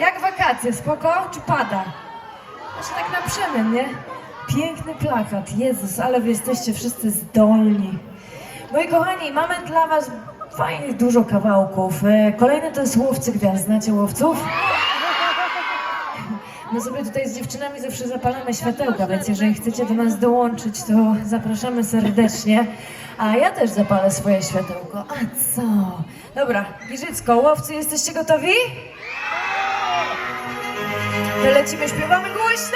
Jak wakacje, spoko? Czy pada? Może tak na przemian, nie? Piękny plakat, Jezus, ale wy jesteście wszyscy zdolni. Moi kochani, mamy dla was fajnych dużo kawałków. E, Kolejny to jest Łowcy Gwiazd. Znacie łowców? My sobie tutaj z dziewczynami zawsze zapalamy światełka, więc jeżeli chcecie do nas dołączyć, to zapraszamy serdecznie. A ja też zapalę swoje światełko. A co? Dobra, Giżycko, łowcy, jesteście gotowi? To lecimy, śpiewamy głośno!